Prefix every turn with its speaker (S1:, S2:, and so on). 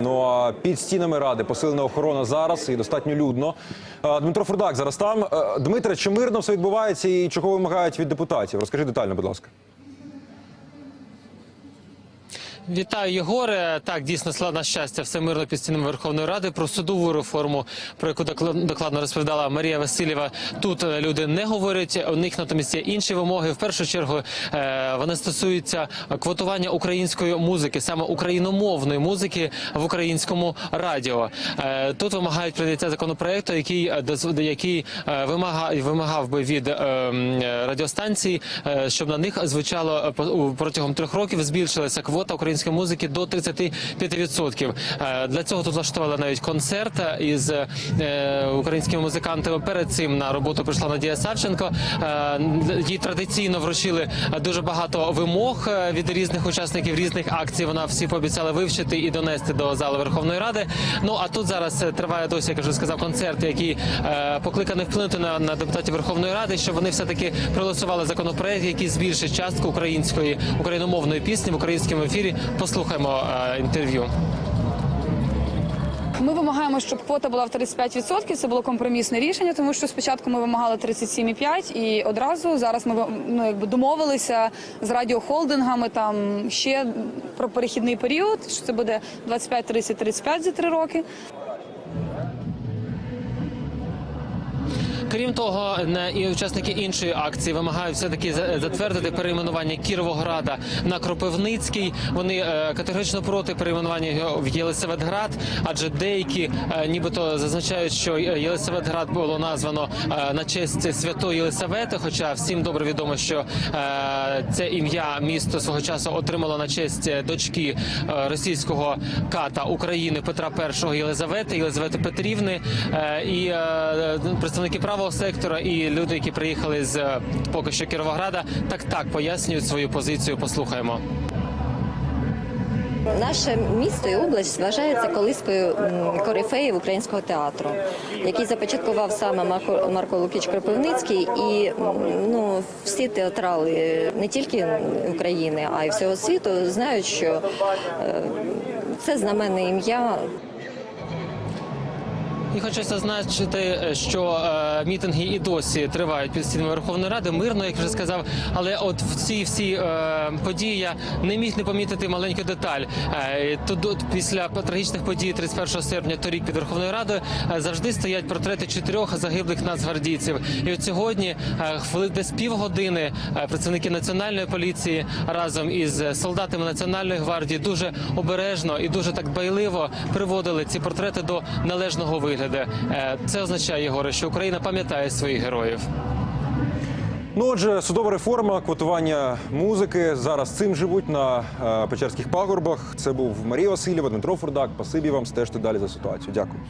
S1: Ну а під стінами ради посилена охорона зараз і достатньо людно. Е, Дмитро Фурдак зараз там. Е, Дмитре, чи мирно все відбувається і чого вимагають від депутатів? Розкажи детально, будь ласка.
S2: Вітаю, Єгоре. Так, дійсно, слава щастя, все мирно під стінами Верховної Ради. Про судову реформу, про яку докла- докладно розповідала Марія Васильєва. Тут е, люди не говорять. У них натомість є інші вимоги. В першу чергу е, вони стосуються квотування української музики, саме україномовної музики в українському радіо. Е, Тут вимагають прийняття законопроекту, який який е, вимага- вимагав би від радіостанцій, щоб на них звучало протягом трьох років збільшилася квота української музики до 35%. Е, Для цього тут влаштували навіть концерт із е, українськими музикантами. Перед цим на роботу прийшла Надія Савченко. Е, Їй традиційно вручили дуже багато вимог е, від різних учасників різних акцій. Вона всі пообіцяла вивчити і донести до зали Верховної Ради. Ну а тут зараз е, триває досі, як я вже сказав, концерт, який е, покликаний вплинути на, на депутатів Верховної Ради, щоб вони все таки проголосували законопроект, який збільшить частку української україномовної пісні в українському ефірі. Послухаймо е, інтерв'ю.
S3: Ми вимагаємо, щоб квота була в 35%. Це було компромісне рішення, тому що спочатку ми вимагали 37,5% і одразу зараз ми ну, якби домовилися з радіохолдингами там ще про перехідний період, що це буде 25, 30, 35 за три роки.
S2: Крім того, і учасники іншої акції вимагають все таки затвердити перейменування Кіровограда на Кропивницький. Вони е, категорично проти перейменування його в Єлисаветград, адже деякі е, нібито зазначають, що Єлисаветград було названо е, на честь святої Єлисавети. Хоча всім добре відомо, що е, це ім'я місто свого часу отримало на честь е, дочки е, російського ката України Петра І Єлизавети, Єлизавети Петрівни е, і е, представники правого сектора, і люди, які приїхали з е, поки що Кіровограда, так так пояснюють свою позицію. Послухаємо.
S4: Наше місто і область вважається колискою корифеїв українського театру, який започаткував саме Марко, Марко Лукіч Кропивницький. І ну, всі театрали не тільки України, а й всього світу знають, що е, це знаменне ім'я
S2: І хочу зазначити, що е, мітинги і досі тривають під стінами Верховної Ради мирно, як вже сказав. Але от в цій всі е, події я не міг не помітити маленьку деталь. Е, тут, після трагічних подій 31 серпня торік під Верховною Радою е, завжди стоять портрети чотирьох загиблих нацгвардійців. І от сьогодні, хвилин десь півгодини, працівники національної поліції разом із солдатами національної гвардії дуже обережно і дуже так байливо приводили ці портрети до належного вигляду. Це означає, Єгоре, що Україна пам'ятає своїх героїв.
S1: Ну, отже, судова реформа, квотування музики. Зараз цим живуть на е, Печерських пагорбах. Це був Марія Васильєва, Дмитро Фурдак. Спасибі вам стежте далі за ситуацію. Дякую.